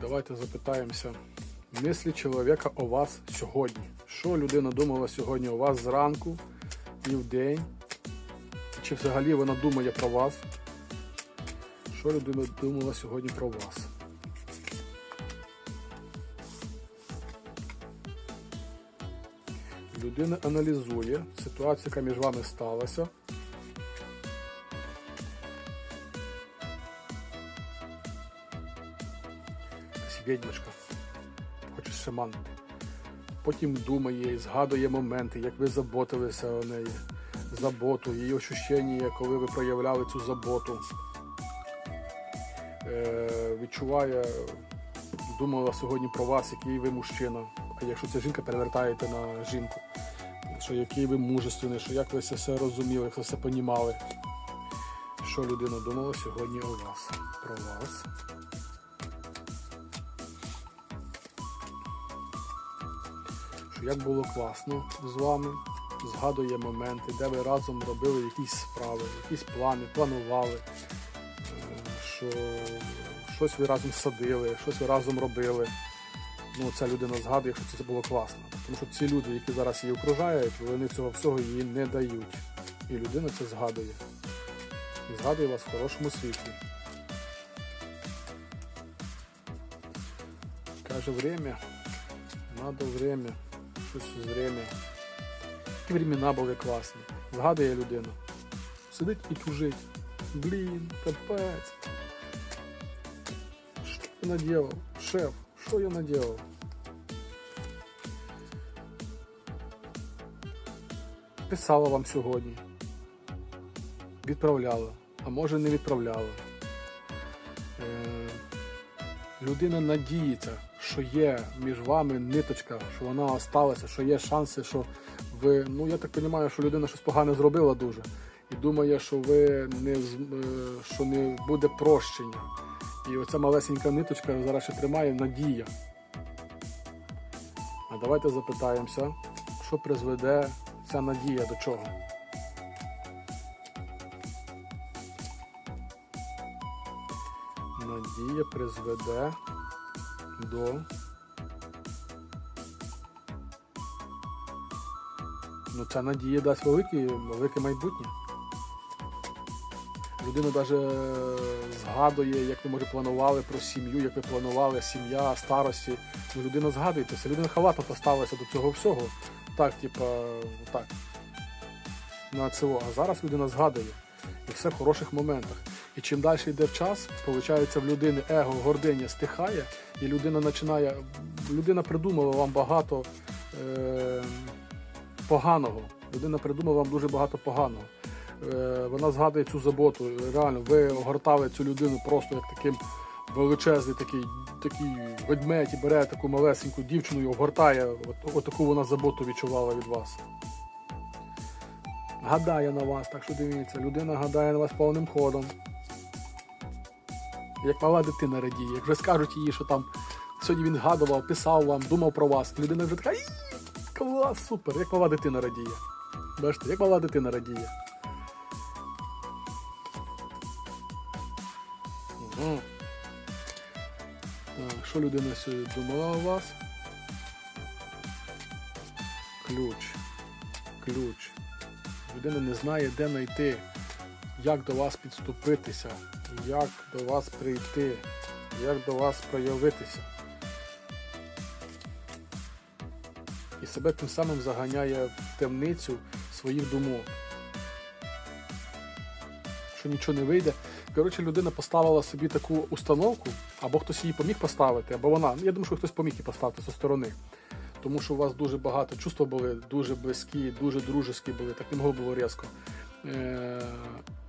давайте запитаємося. Мислі чоловіка о вас сьогодні. Що людина думала сьогодні о вас зранку і в день? Чи взагалі вона думає про вас? Що людина думала сьогодні про вас? Людина аналізує ситуацію, яка між вами сталася. Відьмочка. Хоче шаманити. Потім думає і згадує моменти, як ви заботилися о неї. Заботу, її ощущення, коли ви проявляли цю заботу. Е, відчуває, думала сьогодні про вас, який ви мужчина. А якщо це жінка, перевертаєте на жінку. Що який ви мужественний, що як ви це все розуміли, як ви все понімали. Що людина думала сьогодні у вас? Про вас. Як було класно з вами, згадує моменти, де ви разом робили якісь справи, якісь плани, планували, е, що щось ви разом садили, щось ви разом робили. Ну, ця людина згадує, що це було класно. Тому що ці люди, які зараз її окружають, вони цього всього їй не дають. І людина це згадує. І згадує вас в хорошому світлі. Каже, время. Надо время. Щось з время. Які времена були класні. Згадує людина. Сидить і тужить. Блін, капець. Що я наделал? Шеф, що я наделал? Писала вам сьогодні. Відправляла, а може не відправляла. Е, людина надіється, що є між вами ниточка, що вона осталася, що є шанси, що ви. Ну я так розумію, що людина щось погане зробила дуже. І думає, що ви не е, що не буде прощення. І оця малесенька ниточка зараз ще тримає надія. А давайте запитаємося, що призведе ця надія до чого? Надія призведе до. Ну, ця надія дасть велике, велике майбутнє. Людина навіть згадує, як ви може планували про сім'ю, як ви планували сім'я, старості. Ну, людина згадує це. Людина халатно поставилася до цього всього. Так, типа, так. На цього. А зараз людина згадує. І все в хороших моментах. І чим далі йде час, виходить, в людини его, гординя стихає, і людина починає. Людина придумала вам багато е, поганого. Людина придумала вам дуже багато поганого. Е, вона згадує цю заботу. Реально, ви огортали цю людину просто як таким величезний такий, такий ведмедь і бере таку малесеньку дівчину і огортає. От, от таку вона заботу відчувала від вас. Гадає на вас, так що дивіться, людина гадає на вас повним ходом. Як мала дитина радіє, як вже скажуть їй, що там сьогодні він гадував, писав вам, думав про вас. Людина вже така, клас, супер, як мала дитина радіє. Бачите, як мала дитина радіє. Угу. Так, що людина сьогодні думала у вас? Ключ. Ключ. Людина не знає, де знайти, як до вас підступитися, як до вас прийти, як до вас проявитися. І себе тим самим заганяє в темницю своїх думок. Що нічого не вийде. Коротше, людина поставила собі таку установку, або хтось її поміг поставити, або вона. Я думаю, що хтось поміг її поставити зі сторони. Тому що у вас дуже багато чувства були, дуже близькі, дуже дружеські були, так не могло було різко. Е,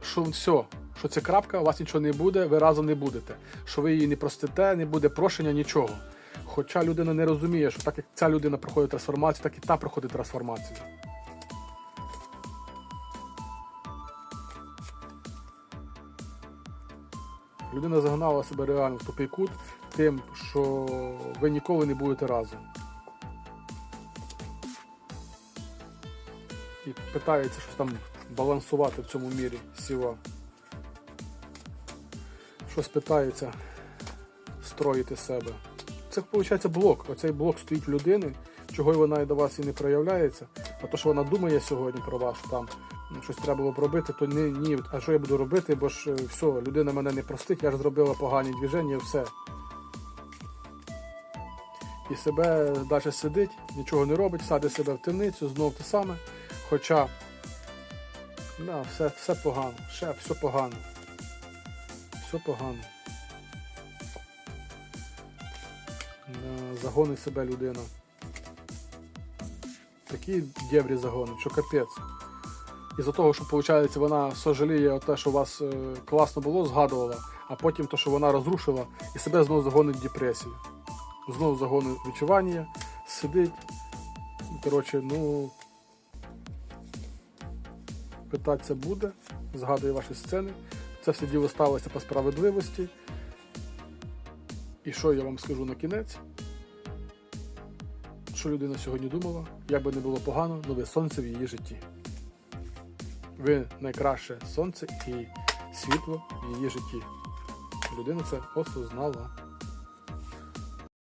що все, що це крапка, у вас нічого не буде, ви разом не будете. Що ви її не простите, не буде прощення, нічого. Хоча людина не розуміє, що так як ця людина проходить трансформацію, так і та проходить трансформацію. Людина загнала себе реально в тупий кут тим, що ви ніколи не будете разом. І питається щось там балансувати в цьому мірі сіла. Щось питається строїти себе. Це виходить блок. Оцей блок стоїть в людини, чого вона і до вас і не проявляється. А то, що вона думає сьогодні про вас, що там ну, щось треба було б робити, то ні, ні. А що я буду робити? Бо ж е, все, людина мене не простить, я ж зробила погані движення і все. І себе далі сидить, нічого не робить, садить себе в темницю, знов те саме. Хоча да, все, все погано, ще все погано. Все погано. Да, загонить себе людина. Такі дєврі загонить, що капець. Із-за того, що виходить, вона сожаліє те, що у вас е, класно було, згадувала, а потім те, що вона розрушила, і себе знову загонить в депресію. Знову загонить відчування, сидить. Коротше, ну. Питатися буде, згадує ваші сцени. Це все діло сталося по справедливості. І що я вам скажу на кінець? Що людина сьогодні думала, як би не було погано, ви сонце в її житті. Ви найкраще сонце і світло в її житті. Людина це осознала.